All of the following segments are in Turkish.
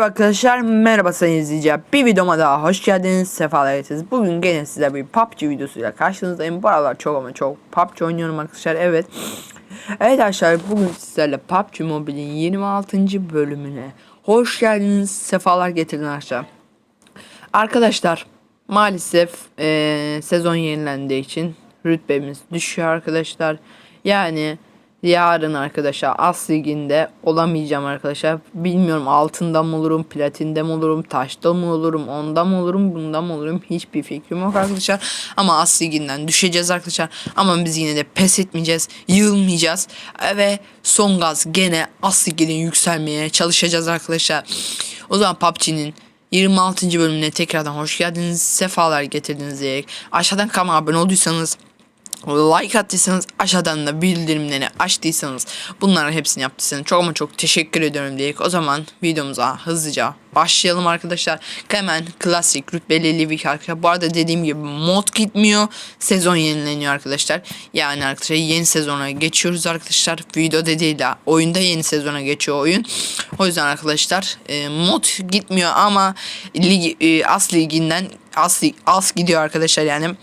Merhaba arkadaşlar, merhaba sayın izleyiciler. Bir videoma daha hoş geldiniz, sefalar getirdiniz. Bugün gene size bir PUBG videosuyla karşınızdayım. Bu aralar çok ama çok PUBG oynuyorum arkadaşlar, evet. Evet arkadaşlar, bugün sizlerle PUBG Mobile'in 26. bölümüne hoş geldiniz, sefalar getirdin arkadaşlar. Arkadaşlar, maalesef eee, sezon yenilendiği için rütbemiz düşüyor arkadaşlar. Yani yarın arkadaşlar As Ligi'nde olamayacağım arkadaşlar. Bilmiyorum altında mı olurum, platinde mi olurum, taşta mı olurum, onda mı olurum, bunda mı olurum hiçbir fikrim yok arkadaşlar. Ama As Ligi'nden düşeceğiz arkadaşlar. Ama biz yine de pes etmeyeceğiz, yılmayacağız. Ve son gaz gene As Ligi'ne yükselmeye çalışacağız arkadaşlar. O zaman PUBG'nin 26. bölümüne tekrardan hoş geldiniz. Sefalar getirdiniz diyerek aşağıdan kanalıma abone olduysanız like attıysanız aşağıdan da bildirimleri açtıysanız bunların hepsini yaptıysanız çok ama çok teşekkür ediyorum diyerek o zaman videomuza hızlıca başlayalım arkadaşlar. Hemen klasik rütbeli Livik arkadaşlar. Bu arada dediğim gibi mod gitmiyor. Sezon yenileniyor arkadaşlar. Yani arkadaşlar yeni sezona geçiyoruz arkadaşlar. Video dediğiyle oyunda yeni sezona geçiyor oyun. O yüzden arkadaşlar e, mod gitmiyor ama lig, e, as liginden as, as gidiyor arkadaşlar yani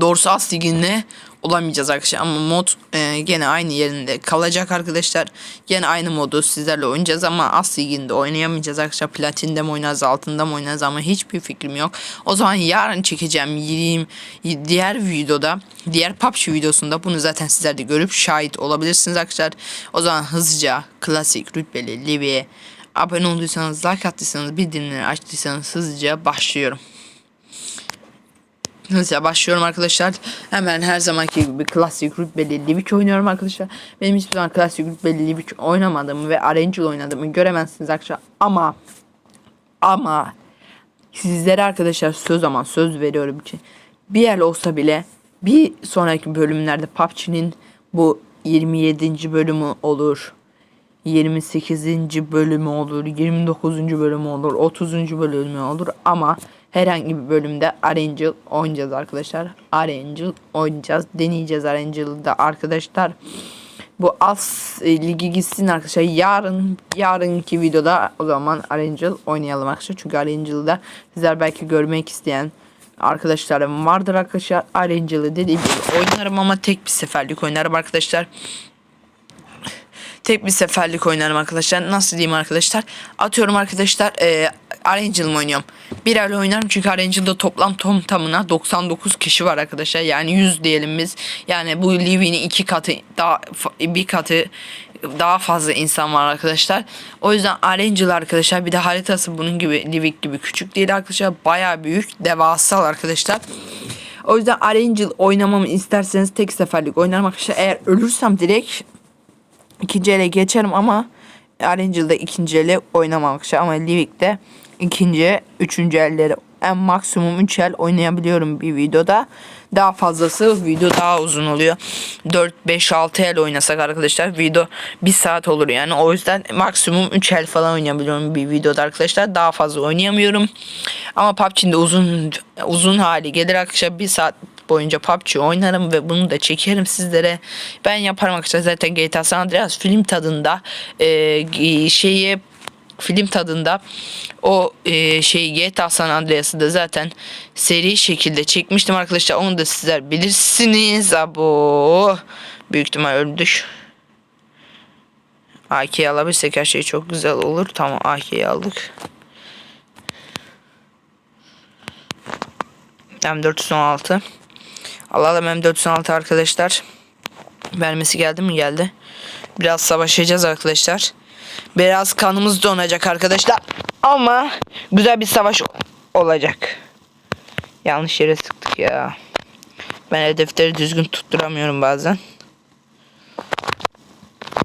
Doğrusu As Ligi'nde olamayacağız arkadaşlar ama mod e, gene aynı yerinde kalacak arkadaşlar. Gene aynı modu sizlerle oynayacağız ama As Ligi'nde oynayamayacağız arkadaşlar. Platinde mi oynarız altında mı oynarız ama hiçbir fikrim yok. O zaman yarın çekeceğim 20 diğer videoda diğer PUBG videosunda bunu zaten sizler de görüp şahit olabilirsiniz arkadaşlar. O zaman hızlıca klasik rütbeli Livi'ye abone olduysanız like attıysanız bildirimleri açtıysanız hızlıca başlıyorum. Hızlıca başlıyorum arkadaşlar. Hemen her zamanki gibi klasik rütbeli Livik oynuyorum arkadaşlar. Benim hiçbir zaman klasik rütbeli Livik oynamadığımı ve Arangel oynadığımı göremezsiniz arkadaşlar. Ama ama sizlere arkadaşlar söz ama söz veriyorum ki bir yer olsa bile bir sonraki bölümlerde PUBG'nin bu 27. bölümü olur. 28. bölümü olur, 29. bölümü olur, 30. bölümü olur ama herhangi bir bölümde Arangel oynayacağız arkadaşlar. Arangel oynayacağız. Deneyeceğiz Arangel'da arkadaşlar. Bu as e, ligi gitsin arkadaşlar. Yarın yarınki videoda o zaman Arangel oynayalım arkadaşlar. Çünkü Arangel'da sizler belki görmek isteyen arkadaşlarım vardır arkadaşlar. Arangel'ı dediğim gibi oynarım ama tek bir seferlik oynarım arkadaşlar tek bir seferlik oynarım arkadaşlar. Nasıl diyeyim arkadaşlar? Atıyorum arkadaşlar e, Arangel mı oynuyorum? Bir el oynarım çünkü Arangel'da toplam tom tamına 99 kişi var arkadaşlar. Yani 100 diyelim biz. Yani bu Livy'nin iki katı daha bir katı daha fazla insan var arkadaşlar. O yüzden Arangel arkadaşlar bir de haritası bunun gibi Livik gibi küçük değil arkadaşlar. Baya büyük devasal arkadaşlar. O yüzden Arangel oynamamı isterseniz tek seferlik oynarım arkadaşlar. Eğer ölürsem direkt ikinci ele geçerim ama Arangel'da ikinci ele oynamam arkadaşlar ama Livik'te ikinci, üçüncü elleri en maksimum 3 el oynayabiliyorum bir videoda. Daha fazlası video daha uzun oluyor. 4 5 6 el oynasak arkadaşlar video 1 saat olur yani. O yüzden maksimum 3 el falan oynayabiliyorum bir videoda arkadaşlar. Daha fazla oynayamıyorum. Ama PUBG'de uzun uzun hali gelir arkadaşlar 1 saat boyunca PUBG oynarım ve bunu da çekerim sizlere. Ben yaparım arkadaşlar zaten GTA San Andreas film tadında e, şeyi film tadında o e, şey GTA San Andreas'ı da zaten seri şekilde çekmiştim arkadaşlar. Onu da sizler bilirsiniz. Abo. Büyük ihtimal öldük. AK'yi alabilirsek her şey çok güzel olur. Tamam AK'yi aldık. M416 Alalım M416 arkadaşlar. Vermesi geldi mi? Geldi. Biraz savaşacağız arkadaşlar. Biraz kanımız donacak arkadaşlar. Ama güzel bir savaş olacak. Yanlış yere sıktık ya. Ben hedefleri düzgün tutturamıyorum bazen.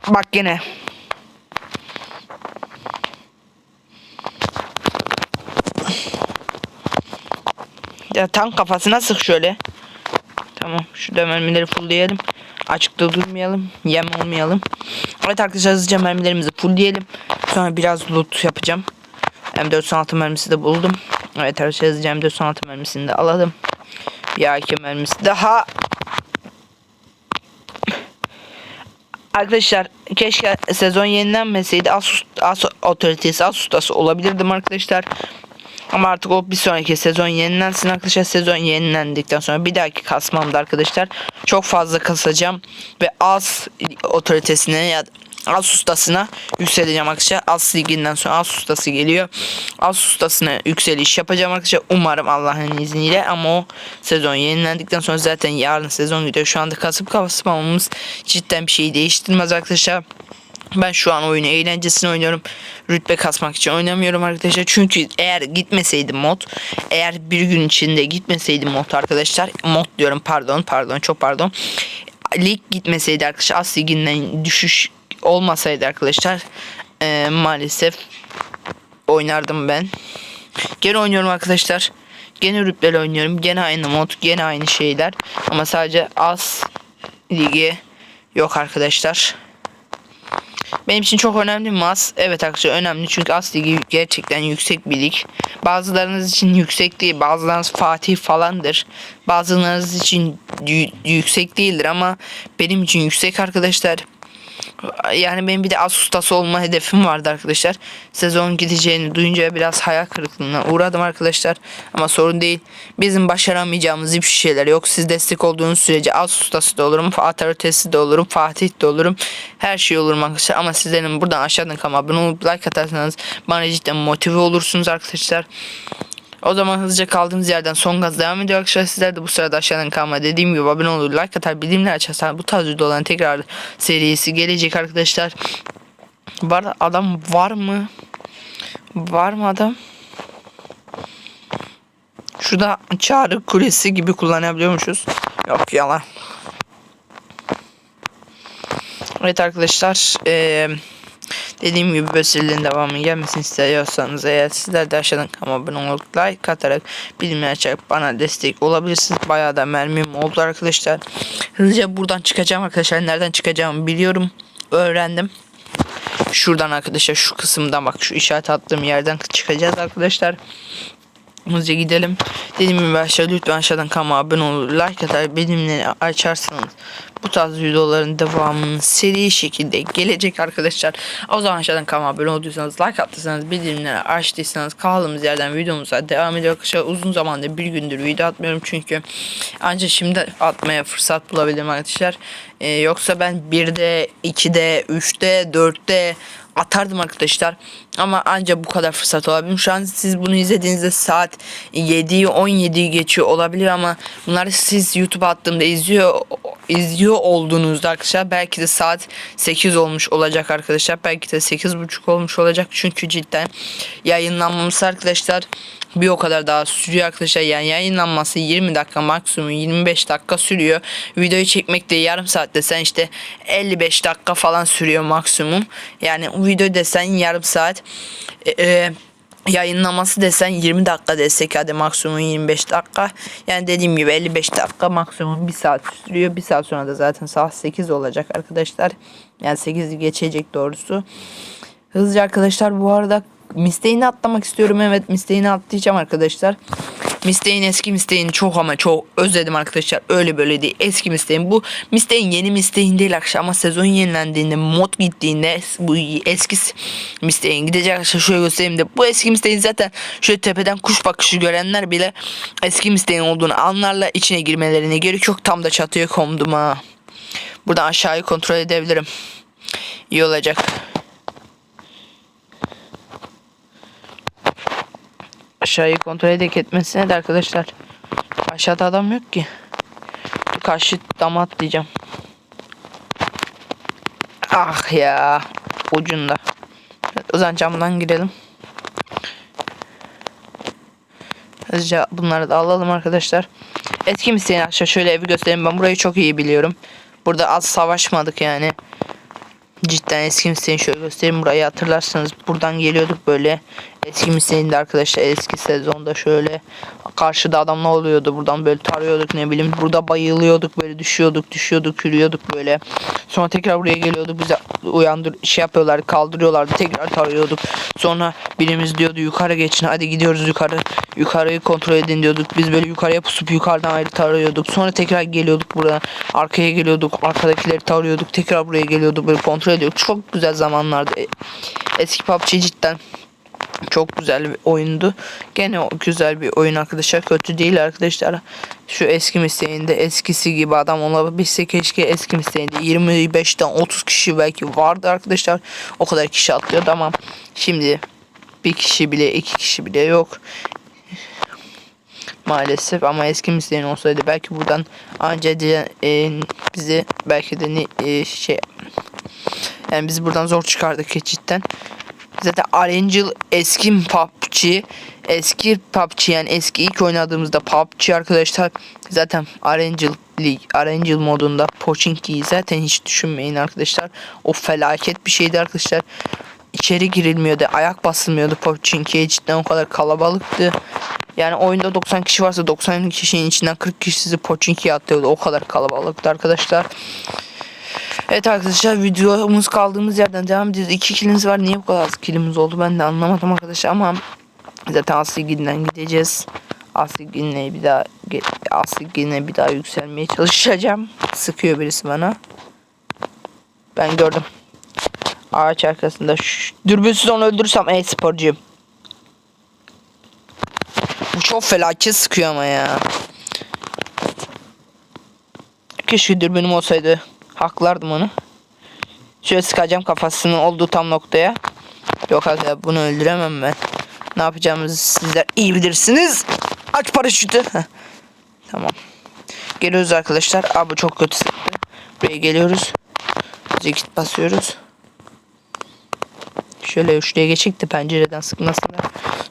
Bak yine. Ya tam kafasına sık şöyle. Tamam. Şurada mermileri fullleyelim. Açıkta durmayalım. Yem olmayalım. Evet arkadaşlar hızlıca mermilerimizi fullleyelim. Sonra biraz loot yapacağım. M416 mermisi de buldum. Evet arkadaşlar hızlıca M416 mermisini de alalım. Bir AK mermisi daha. Arkadaşlar keşke sezon yenilenmeseydi Asus, Asus otoritesi Asus'tası olabilirdim arkadaşlar. Ama artık o bir sonraki sezon yenilensin arkadaşlar. Sezon yenilendikten sonra bir dahaki kasmamda arkadaşlar çok fazla kasacağım ve az otoritesine ya az ustasına yükseleceğim arkadaşlar. Az liginden sonra az ustası geliyor. Az ustasına yükseliş yapacağım arkadaşlar. Umarım Allah'ın izniyle ama o sezon yenilendikten sonra zaten yarın sezon gidiyor. Şu anda kasıp kasmamamız cidden bir şey değiştirmez arkadaşlar. Ben şu an oyunu eğlencesine oynuyorum. Rütbe kasmak için oynamıyorum arkadaşlar. Çünkü eğer gitmeseydi mod, eğer bir gün içinde gitmeseydi mod arkadaşlar, mod diyorum pardon pardon çok pardon. Lig gitmeseydi arkadaşlar As liginden düşüş olmasaydı arkadaşlar eee, maalesef oynardım ben. Gene oynuyorum arkadaşlar. Gene rütbeli oynuyorum. Gene aynı mod, gene aynı şeyler. Ama sadece az ligi yok arkadaşlar. Benim için çok önemli mi az? Evet arkadaşlar önemli çünkü as ligi gerçekten yüksek bir lig. Bazılarınız için yüksek değil, bazılarınız Fatih falandır. Bazılarınız için yüksek değildir ama benim için yüksek arkadaşlar. Yani benim bir de az ustası olma hedefim vardı arkadaşlar. Sezon gideceğini duyunca biraz hayal kırıklığına uğradım arkadaşlar. Ama sorun değil. Bizim başaramayacağımız hiçbir şeyler yok. Siz destek olduğunuz sürece az ustası da olurum. Fatih ötesi de olurum. Fatih de olurum. Her şey olurum arkadaşlar. Ama sizlerin buradan aşağıdan kanalıma abone olup like atarsanız bana cidden motive olursunuz arkadaşlar. O zaman hızlıca kaldığımız yerden son gaz devam ediyor arkadaşlar. Sizler de bu sırada aşağıdan kalma dediğim gibi abone olur, like atar, bildirimler açarsanız bu tarz videoların tekrar serisi gelecek arkadaşlar. Arada adam var mı? Var mı adam? Şurada çağrı kulesi gibi kullanabiliyormuşuz. Yok yalan. Evet arkadaşlar. Eee Dediğim gibi böyle serilerin devamı gelmesini istiyorsanız eğer sizler de aşağıdan kanalıma abone olup like atarak bildirimleri açarak bana destek olabilirsiniz. Bayağı da mermim oldu arkadaşlar. Hızlıca buradan çıkacağım arkadaşlar. Nereden çıkacağımı biliyorum. Öğrendim. Şuradan arkadaşlar şu kısımdan bak şu işaret attığım yerden çıkacağız arkadaşlar. Hızlıca gidelim. Dediğim gibi aşağı lütfen aşağıdan kanalıma abone olur. Like atar bildirimleri açarsanız bu tarz videoların devamının seri şekilde gelecek arkadaşlar. O zaman aşağıdan kanalıma abone olduysanız like attıysanız bildirimleri açtıysanız kaldığımız yerden videomuza devam ediyor arkadaşlar. Uzun zamandır bir gündür video atmıyorum çünkü ancak şimdi atmaya fırsat bulabilirim arkadaşlar. Ee, yoksa ben 1'de, 2'de, 3'te, 4'te atardım arkadaşlar. Ama ancak bu kadar fırsat olabilir. Şu an siz bunu izlediğinizde saat 7'yi 17'yi geçiyor olabilir ama bunları siz YouTube attığımda izliyor izliyor olduğunuzda arkadaşlar belki de saat 8 olmuş olacak arkadaşlar. Belki de 8.30 olmuş olacak. Çünkü cidden yayınlanmaması arkadaşlar bir o kadar daha sürüyor arkadaşlar. Yani yayınlanması 20 dakika maksimum 25 dakika sürüyor. Videoyu çekmek de yarım saat desen işte 55 dakika falan sürüyor maksimum. Yani video desen yarım saat. E, e, yayınlaması desen 20 dakika desek hadi maksimum 25 dakika. Yani dediğim gibi 55 dakika maksimum 1 saat sürüyor. 1 saat sonra da zaten saat 8 olacak arkadaşlar. Yani 8'i geçecek doğrusu. Hızlıca arkadaşlar bu arada Misteğini atlamak istiyorum. Evet Misteğini atlayacağım arkadaşlar. Misteğin eski Misteğini çok ama çok özledim arkadaşlar. Öyle böyle değil. Eski Misteğin. Bu Misteğin yeni Misteğin değil arkadaşlar. Ama sezon yenilendiğinde mod gittiğinde bu eski Misteğin gidecek arkadaşlar. Şöyle göstereyim de. Bu eski Misteğin zaten şöyle tepeden kuş bakışı görenler bile eski Misteğin olduğunu anlarla içine girmelerine gerek yok. Tam da çatıya kondum ha. Buradan aşağıyı kontrol edebilirim. İyi olacak. Aşağıyı kontrol edek etmesine de arkadaşlar aşağıda adam yok ki. Karşı dama atlayacağım. Ah ya ucunda. O zaman camdan girelim. Hızlıca bunları da alalım arkadaşlar. Etki misin aşağı? Şöyle evi göstereyim ben burayı çok iyi biliyorum. Burada az savaşmadık yani. Cidden eski misin şöyle göstereyim burayı hatırlarsanız buradan geliyorduk böyle eski misin de arkadaşlar eski sezonda şöyle karşıda adam ne oluyordu. Buradan böyle tarıyorduk ne bileyim. Burada bayılıyorduk böyle düşüyorduk düşüyorduk yürüyorduk böyle. Sonra tekrar buraya geliyorduk bize uyandır şey yapıyorlar kaldırıyorlardı. Tekrar tarıyorduk. Sonra birimiz diyordu yukarı geçin hadi gidiyoruz yukarı. Yukarıyı kontrol edin diyorduk. Biz böyle yukarıya pusup yukarıdan ayrı tarıyorduk. Sonra tekrar geliyorduk buraya. Arkaya geliyorduk arkadakileri tarıyorduk. Tekrar buraya geliyorduk böyle kontrol ediyorduk. Çok güzel zamanlardı. E- eski PUBG cidden çok güzel bir oyundu. Gene güzel bir oyun arkadaşlar. Kötü değil arkadaşlar. Şu eski mesleğinde eskisi gibi adam olabilse keşke eski mesleğinde 25'ten 30 kişi belki vardı arkadaşlar. O kadar kişi atlıyordu ama şimdi bir kişi bile iki kişi bile yok. Maalesef ama eski mesleğin olsaydı belki buradan anca diye, e, bizi belki de ne, e, şey yani biz buradan zor çıkardık cidden. Zaten Angel eski PUBG eski PUBG yani eski ilk oynadığımızda PUBG arkadaşlar zaten Angel League Angel modunda Pochinki'yi zaten hiç düşünmeyin arkadaşlar. O felaket bir şeydi arkadaşlar. İçeri girilmiyordu, ayak basılmıyordu Pochinki'ye cidden o kadar kalabalıktı. Yani oyunda 90 kişi varsa 90 kişinin içinden 40 kişisi Pochinki'ye atlıyordu. O kadar kalabalıktı arkadaşlar. Evet arkadaşlar videomuz kaldığımız yerden devam ediyoruz. İki kilimiz var. Niye bu kadar az kilimiz oldu ben de anlamadım arkadaşlar ama zaten Aslig'inden gideceğiz. Aslig'inle bir daha Aslig'inle bir daha yükselmeye çalışacağım. Sıkıyor birisi bana. Ben gördüm. Ağaç arkasında. Şş, dürbünsüz onu öldürürsem e-sporcuyum. Bu çok felaket sıkıyor ama ya. Keşke dürbünüm olsaydı. Haklardım onu. Şöyle sıkacağım kafasının olduğu tam noktaya. Yok arkadaşlar bunu öldüremem ben. Ne yapacağımızı sizler iyi bilirsiniz. Aç paraşütü. Tamam. Geliyoruz arkadaşlar. Abi çok kötü. Buraya geliyoruz. Zekit basıyoruz. Şöyle şuraya geçecek de pencereden sıkmasın.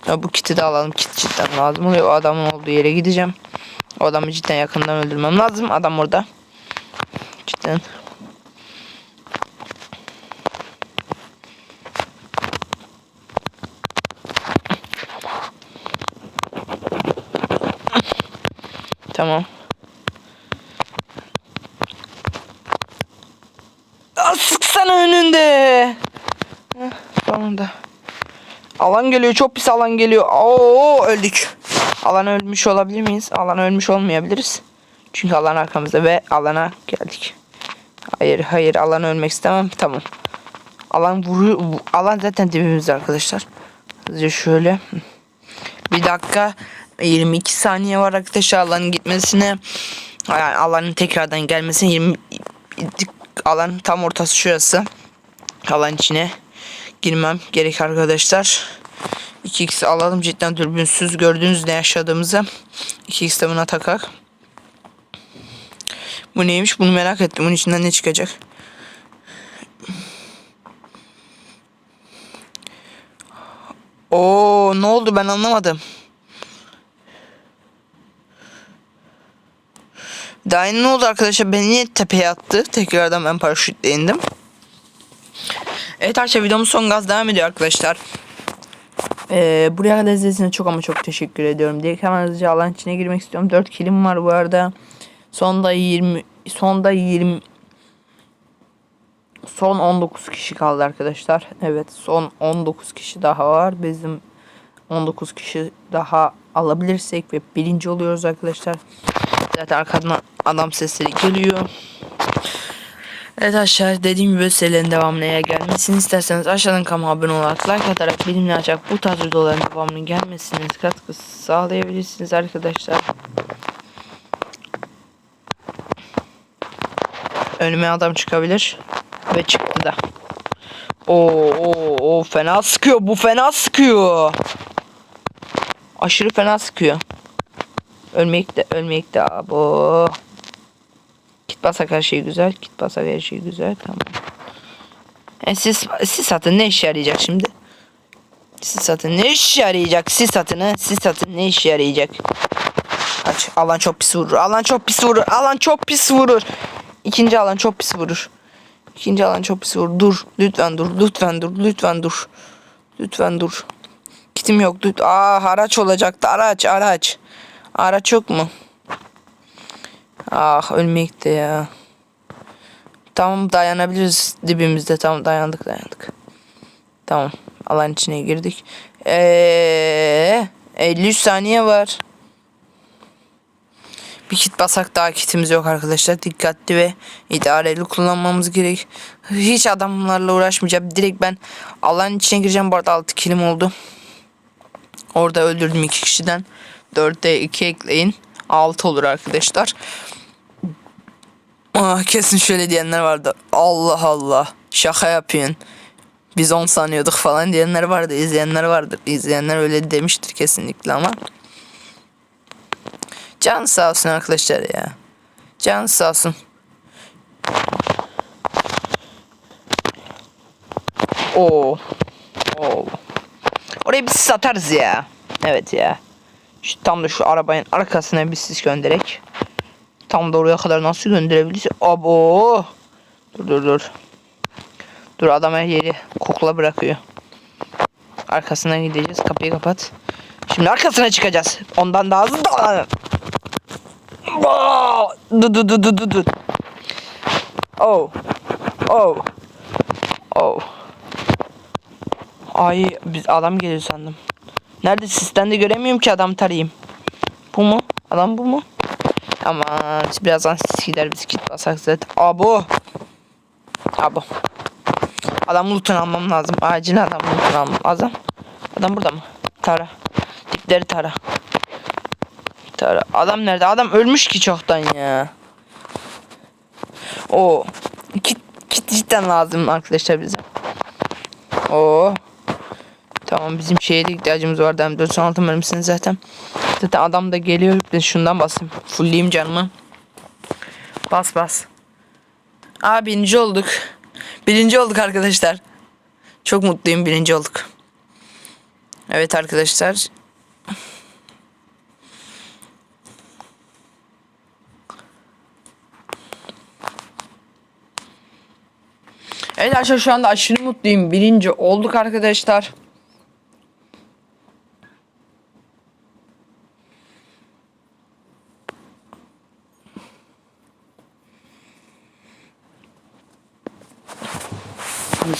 Ya bu kiti de alalım. Kit cidden lazım oluyor. O adamın olduğu yere gideceğim. O adamı cidden yakından öldürmem lazım. Adam orada. Cidden. Tamam. Aa, sıksana önünde. Heh, sonunda. Alan geliyor. Çok pis alan geliyor. Oo öldük. Alan ölmüş olabilir miyiz? Alan ölmüş olmayabiliriz. Çünkü alan arkamızda ve alana geldik. Hayır hayır alan ölmek istemem. Tamam. Alan vuruyor. vu- Alan zaten dibimizde arkadaşlar. Hızlıca şöyle. Bir dakika 22 saniye var arkadaşlar alanın gitmesine. Yani alanın tekrardan gelmesine 20 alan tam ortası şurası. Alan içine girmem gerek arkadaşlar. 2x alalım cidden dürbünsüz gördüğünüz ne yaşadığımızı. 2x de buna takak. Bu neymiş bunu merak ettim. Bunun içinden ne çıkacak? Oo ne oldu ben anlamadım. Daha ne oldu arkadaşlar? Beni niye tepeye attı? Tekrardan ben paraşütle indim. Evet arkadaşlar videomuz son gaz devam ediyor arkadaşlar. Ee, buraya kadar izlediğiniz çok ama çok teşekkür ediyorum. Direkt hemen hızlıca alan içine girmek istiyorum. 4 kilim var bu arada. Sonda 20 sonda 20 son 19 kişi kaldı arkadaşlar. Evet son 19 kişi daha var. Bizim 19 kişi daha alabilirsek ve birinci oluyoruz arkadaşlar. Zaten arkadan adam sesleri geliyor. Evet aşağı dediğim gibi serilerin devamına gelmesini isterseniz aşağıdan kanalıma abone olarak like atarak benimle açacak bu tarz videoların devamının gelmesine katkı sağlayabilirsiniz arkadaşlar. Önüme adam çıkabilir ve çıktı da. Oo, oo, oo fena sıkıyor bu fena sıkıyor. Aşırı fena sıkıyor. Ölmek de ölmek de abo. Kit basak her şey güzel. Kit basak her şey güzel. Tamam. E siz siz satın ne işe yarayacak şimdi? Siz satın ne işe yarayacak? Siz satın ha? Siz satın ne işe yarayacak? Aç. Alan çok pis vurur. Alan çok pis vurur. Alan çok pis vurur. İkinci alan çok pis vurur. İkinci alan çok pis vurur. Dur. Lütfen dur. Lütfen dur. Lütfen dur. Lütfen dur. Kitim yok. Aa haraç olacaktı. Araç araç. Araç yok mu? Ah ölmekte ya. Tamam dayanabiliriz dibimizde. Tamam dayandık dayandık. Tamam. Alan içine girdik. Eee 53 saniye var. Bir kit basak daha kitimiz yok arkadaşlar. Dikkatli ve idareli kullanmamız gerek. Hiç adamlarla uğraşmayacağım. Direkt ben alan içine gireceğim. Bu arada 6 kilim oldu. Orada öldürdüm iki kişiden. 4'te 2 ekleyin. 6 olur arkadaşlar. Ah, kesin şöyle diyenler vardı. Allah Allah. Şaka yapıyorsun. Biz 10 sanıyorduk falan diyenler vardı. izleyenler vardır. İzleyenler öyle demiştir kesinlikle ama. Can sağ olsun arkadaşlar ya. Can sağ olsun. Oo. Oo. Oraya biz satarız ya. Evet ya. Şu, tam da şu arabanın arkasına bir sis gönderek. Tam da oraya kadar nasıl gönderebiliriz? Abo. Dur dur dur. Dur adam her yeri kokla bırakıyor. Arkasından gideceğiz. Kapıyı kapat. Şimdi arkasına çıkacağız. Ondan daha hızlı! Dur dur dur dur dur dur. Oh. Oh. Oh. Ay biz adam geliyor sandım. Nerede sistemde de göremiyorum ki adam tarayayım. Bu mu? Adam bu mu? Aman birazdan sis gider biz git basak zaten. Abo. Abo. Adam loot'unu almam lazım. Acil adam loot'unu almam lazım. Adam burada mı? Tara. Dipleri tara. Tara. Adam nerede? Adam ölmüş ki çoktan ya. O kit, kit cidden lazım arkadaşlar bize. Oo. Tamam bizim şeye de ihtiyacımız vardı. Hem 96 mermisini zaten. Zaten adam da geliyor. Ben şundan basayım. Fullleyeyim canımı. Bas bas. Aa birinci olduk. Birinci olduk arkadaşlar. Çok mutluyum birinci olduk. Evet arkadaşlar. Evet arkadaşlar şu anda aşırı mutluyum. Birinci olduk arkadaşlar.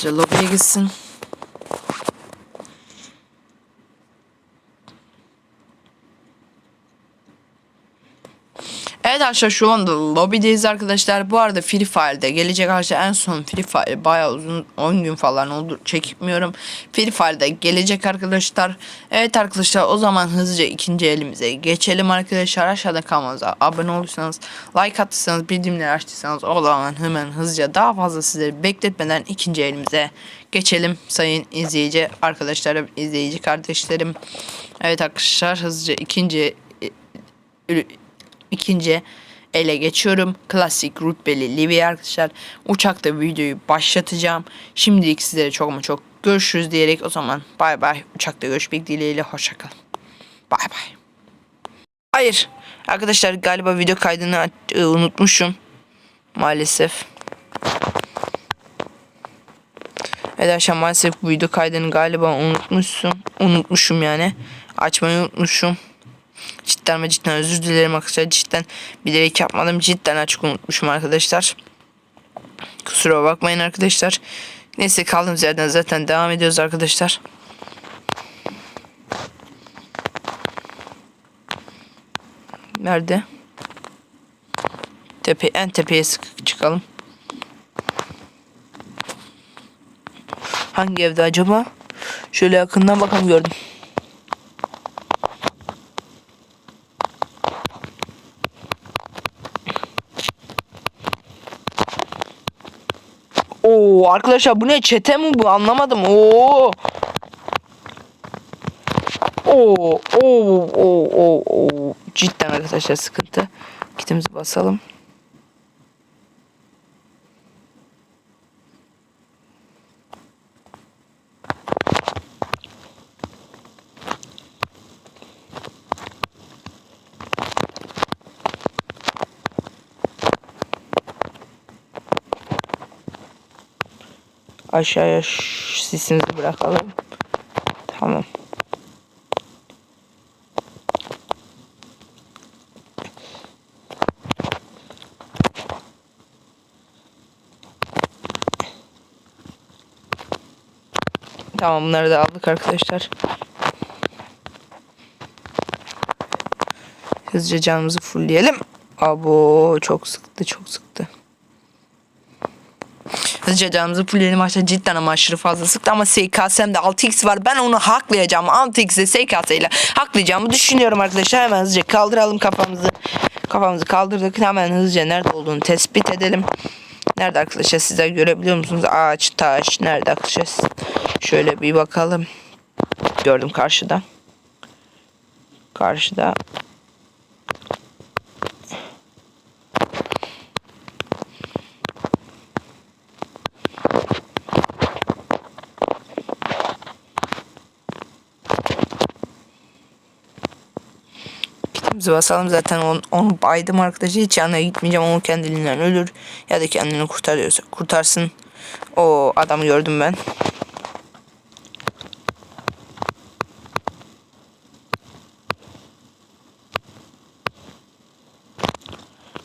Hızlıca lobiye gitsin. Evet arkadaşlar şu anda lobideyiz arkadaşlar. Bu arada Free Fire'de gelecek arkadaşlar en son Free Fire bayağı uzun 10 gün falan oldu çekmiyorum. Free Fire'de gelecek arkadaşlar. Evet arkadaşlar o zaman hızlıca ikinci elimize geçelim arkadaşlar. Aşağıda kanalımıza abone olursanız, like attıysanız, bildirimleri açtıysanız o zaman hemen hızlıca daha fazla sizleri bekletmeden ikinci elimize geçelim sayın izleyici arkadaşlarım, izleyici kardeşlerim. Evet arkadaşlar hızlıca ikinci e, ikinci ele geçiyorum. Klasik rütbeli Livia arkadaşlar. Uçakta videoyu başlatacağım. Şimdilik sizlere çok ama çok görüşürüz diyerek o zaman bay bay. Uçakta görüşmek dileğiyle hoşçakalın. Bay bay. Hayır. Arkadaşlar galiba video kaydını ıı, unutmuşum. Maalesef. Evet arkadaşlar maalesef bu video kaydını galiba unutmuşsun. Unutmuşum yani. Açmayı unutmuşum. Cidden ama cidden özür dilerim arkadaşlar. Cidden bilerek yapmadım. Cidden açık unutmuşum arkadaşlar. Kusura bakmayın arkadaşlar. Neyse kaldığımız yerden zaten devam ediyoruz arkadaşlar. Nerede? Tepe, en tepeye çıkalım. Hangi evde acaba? Şöyle yakından bakalım gördüm. Oo arkadaşlar bu ne çete mi bu anlamadım. Oo. Oo oo oo oo oo. Cidden arkadaşlar sıkıntı. Kitimizi basalım. aşağıya sisimizi bırakalım. Tamam. Tamam bunları da aldık arkadaşlar. Hızlıca canımızı fullleyelim. Abo çok sıktı çok sıktı. Canımızı fullleyelim aşağı cidden ama aşırı fazla sıktı ama SKS'mde 6x var. Ben onu haklayacağım. 6x'e SKS ile haklayacağımı düşünüyorum arkadaşlar. Hemen hızlıca kaldıralım kafamızı. Kafamızı kaldırdık. Hemen hızlıca nerede olduğunu tespit edelim. Nerede arkadaşlar sizler görebiliyor musunuz? Ağaç, taş. Nerede arkadaşlar? Şöyle bir bakalım. Gördüm karşıda. Karşıda. Kitimizi basalım zaten onu, onu baydım arkadaşlar hiç yanına gitmeyeceğim onu kendiliğinden ölür ya da kendini kurtarıyorsa kurtarsın o adamı gördüm ben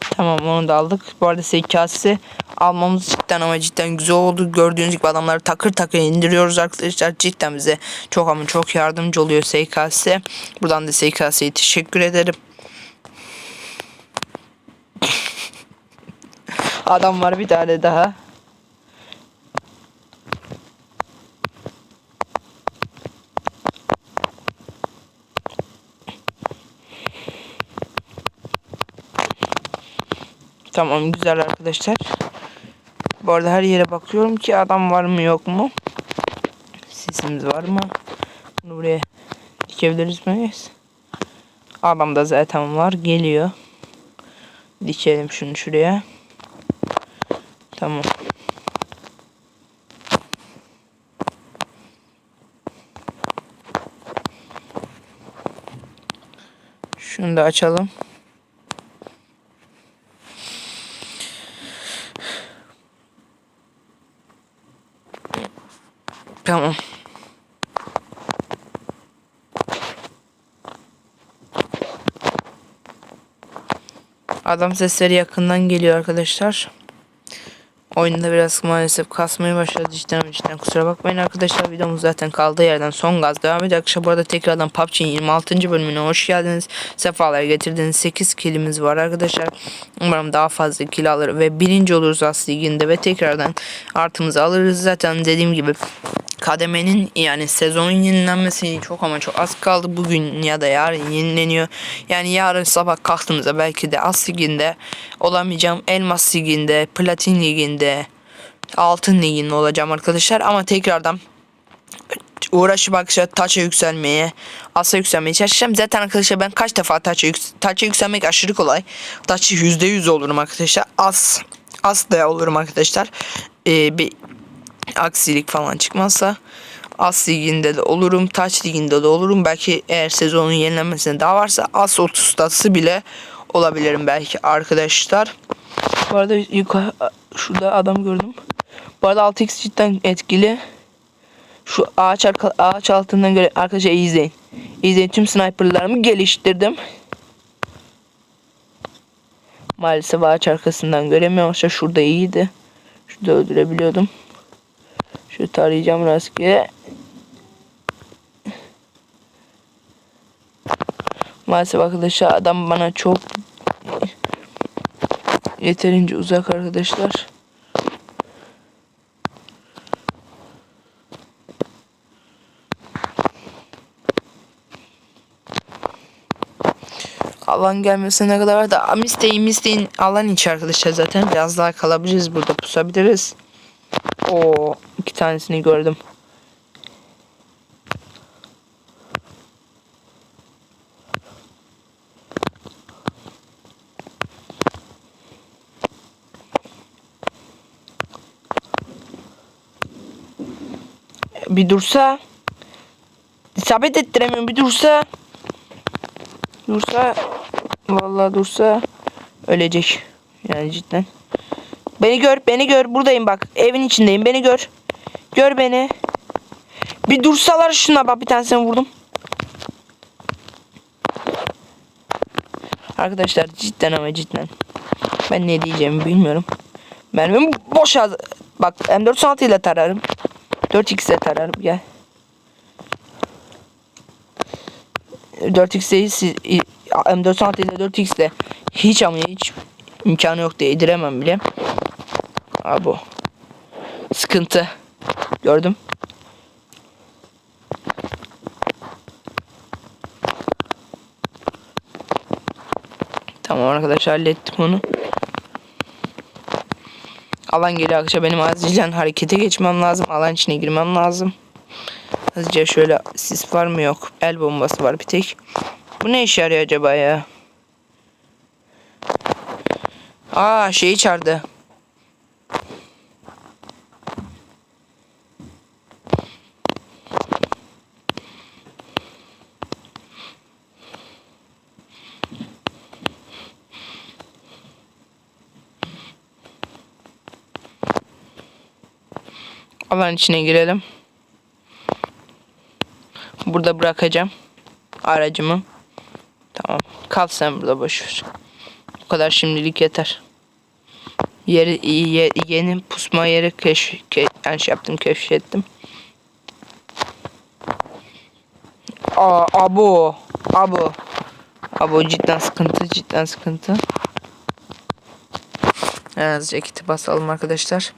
Tamam onu da aldık. Bu arada SKS'i almamız cidden ama cidden güzel oldu. Gördüğünüz gibi adamları takır takır indiriyoruz arkadaşlar. Cidden bize çok ama çok yardımcı oluyor SKS. Buradan da SKS'ye teşekkür ederim. Adam var bir tane daha. Tamam güzel arkadaşlar. Bu arada her yere bakıyorum ki adam var mı yok mu? Sesimiz var mı? Bunu buraya dikebiliriz miyiz? Adam da zaten var. Geliyor. Dikelim şunu şuraya. Tamam. Şunu da açalım. Tamam. Adam sesleri yakından geliyor arkadaşlar. Oyunda biraz maalesef kasmaya başladı cidden cidden kusura bakmayın arkadaşlar videomuz zaten kaldığı yerden son gaz devam ediyor. Arkadaşlar bu arada tekrardan PUBG'nin 26. bölümüne hoş geldiniz. Sefalar getirdiniz 8 kilimiz var arkadaşlar. Umarım daha fazla kill alır ve birinci oluruz As Ligi'nde ve tekrardan artımızı alırız. Zaten dediğim gibi kademenin yani sezonun yenilenmesi çok ama çok az kaldı. Bugün ya da yarın yenileniyor. Yani yarın sabah kalktığımızda belki de As Ligi'nde olamayacağım. Elmas Ligi'nde, Platin Ligi'nde, Altın Ligi'nde olacağım arkadaşlar. Ama tekrardan uğraşıp arkadaşlar taça yükselmeye, asa yükselmeye çalışacağım. Zaten arkadaşlar ben kaç defa taça, yüks taça yükselmek aşırı kolay. Taça %100 olurum arkadaşlar. As, as da olurum arkadaşlar. Ee, bir aksilik falan çıkmazsa As liginde de olurum, Taç liginde de olurum. Belki eğer sezonun yenilenmesine daha varsa As 30 statsı bile olabilirim belki arkadaşlar. Bu arada yukarı şurada adam gördüm. Bu arada 6x cidden etkili. Şu ağaç arka, ağaç altından göre arkadaşlar iyi izleyin. İzleyin tüm sniperlarımı geliştirdim. Maalesef ağaç arkasından göremiyorum. Şurada iyiydi. Şurada öldürebiliyordum. Şöyle tarayacağım rastgele. Maalesef arkadaşlar adam bana çok yeterince uzak arkadaşlar. Alan gelmesine ne kadar var da Misteğin Misteğin alan içi arkadaşlar zaten biraz daha kalabiliriz burada pusabiliriz. O iki tanesini gördüm. Bir dursa. İsabet ettiremiyorum bir dursa. Dursa. Vallahi dursa. Ölecek. Yani cidden. Beni gör, beni gör. Buradayım bak. Evin içindeyim. Beni gör. Gör beni. Bir dursalar şuna bak bir tanesini vurdum. Arkadaşlar cidden ama cidden. Ben ne diyeceğimi bilmiyorum. Mermim boş az. Bak M416 ile tararım. 4x ile tararım gel. 4x ile M416 ile 4x ile hiç ama hiç imkanı yok diye yediremem bile. Abo. Sıkıntı. Gördüm. Tamam arkadaşlar hallettim onu. Alan geliyor arkadaşlar benim acilen harekete geçmem lazım. Alan içine girmem lazım. Hızlıca şöyle sis var mı yok. El bombası var bir tek. Bu ne işe yarıyor acaba ya? Aa şeyi çağırdı. Alan içine girelim. Burada bırakacağım aracımı. Tamam. Kal sen burada boş ver. Bu kadar şimdilik yeter. Yeri ye- yeni pusma yeri keşf ke, yani şey yaptım keşfettim. Aa abo abo abo cidden sıkıntı cidden sıkıntı. Evet ceketi basalım arkadaşlar.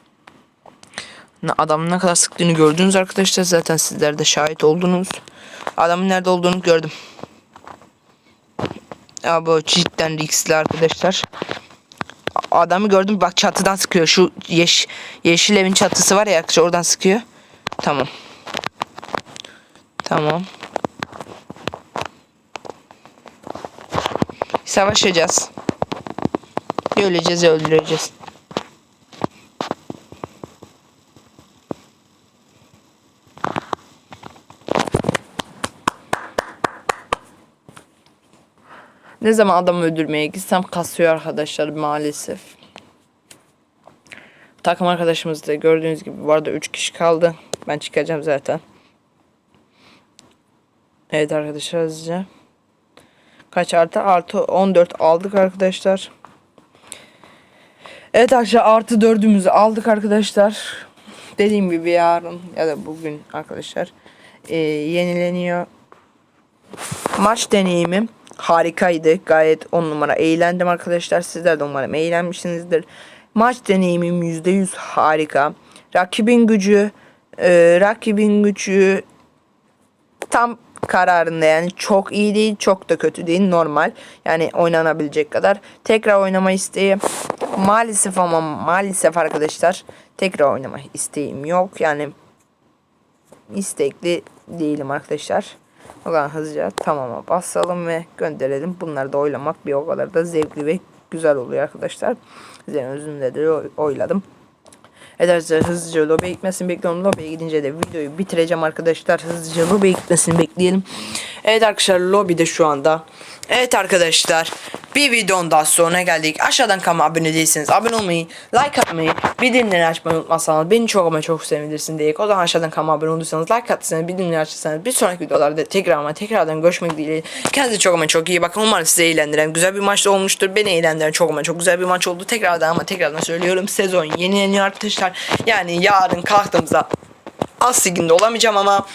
Adamın ne kadar sıktığını gördünüz arkadaşlar. Zaten sizler de şahit oldunuz. Adamın nerede olduğunu gördüm. Ya bu cidden riskli arkadaşlar. Adamı gördüm bak çatıdan sıkıyor. Şu yeş yeşil evin çatısı var ya arkadaşlar oradan sıkıyor. Tamam. Tamam. Savaşacağız. Öleceğiz öldüreceğiz. Ne zaman adam öldürmeye gitsem kasıyor arkadaşlar maalesef. Takım arkadaşımız da gördüğünüz gibi bu arada 3 kişi kaldı. Ben çıkacağım zaten. Evet arkadaşlar hızlıca. Kaç artı? Artı 14 aldık arkadaşlar. Evet arkadaşlar artı 4'ümüzü aldık arkadaşlar. Dediğim gibi yarın ya da bugün arkadaşlar eee, yenileniyor. Maç deneyimim harikaydı. Gayet 10 numara eğlendim arkadaşlar. Sizler de umarım eğlenmişsinizdir. Maç deneyimim %100 harika. Rakibin gücü e, rakibin gücü tam kararında yani çok iyi değil çok da kötü değil normal yani oynanabilecek kadar tekrar oynama isteği maalesef ama maalesef arkadaşlar tekrar oynama isteğim yok yani istekli değilim arkadaşlar. Zaman hızlıca tamama basalım ve gönderelim. Bunları da oylamak bir o kadar da zevkli ve güzel oluyor arkadaşlar. Sizlerin özünde de oy- oyladım. Evet arkadaşlar hızlıca lobiye gitmesini bekliyorum. Lobiye gidince de videoyu bitireceğim arkadaşlar. Hızlıca lobiye gitmesini bekleyelim. Evet arkadaşlar lobide şu anda. Evet arkadaşlar bir videonun daha sonuna geldik. Aşağıdan kanalıma abone değilseniz abone olmayı, like atmayı, bildirimleri açmayı unutmazsanız beni çok ama çok sevinirsin diye. O zaman aşağıdan kanalıma abone olursanız, like atırsanız, bildirimleri açarsanız bir sonraki videolarda tekrar ama tekrardan görüşmek dileğiyle. Kendinize çok ama çok iyi bakın. Umarım size eğlendiren güzel bir maç olmuştur. Beni eğlendiren çok ama çok güzel bir maç oldu. Tekrardan ama tekrardan söylüyorum. Sezon yenileniyor arkadaşlar. Yani yarın kalktığımızda az liginde olamayacağım ama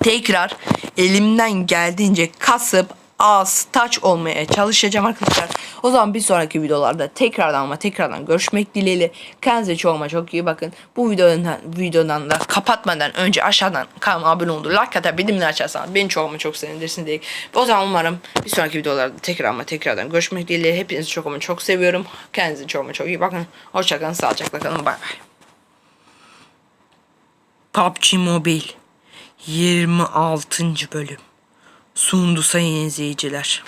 tekrar elimden geldiğince kasıp az taç olmaya çalışacağım arkadaşlar. O zaman bir sonraki videolarda tekrardan ama tekrardan görüşmek dileğiyle. Kendinize çok ama çok iyi bakın. Bu videodan, videodan da kapatmadan önce aşağıdan kanalıma abone olun. Like atar bildirimleri açarsanız beni çok ama çok sevinirsin diye. O zaman umarım bir sonraki videolarda tekrar ama tekrardan görüşmek dileğiyle. Hepinizi çok ama çok seviyorum. Kendinize çok ama çok iyi bakın. Hoşçakalın. Sağlıcakla kalın. Bay bay. PUBG Mobile 26. bölüm sundu sayın izleyiciler.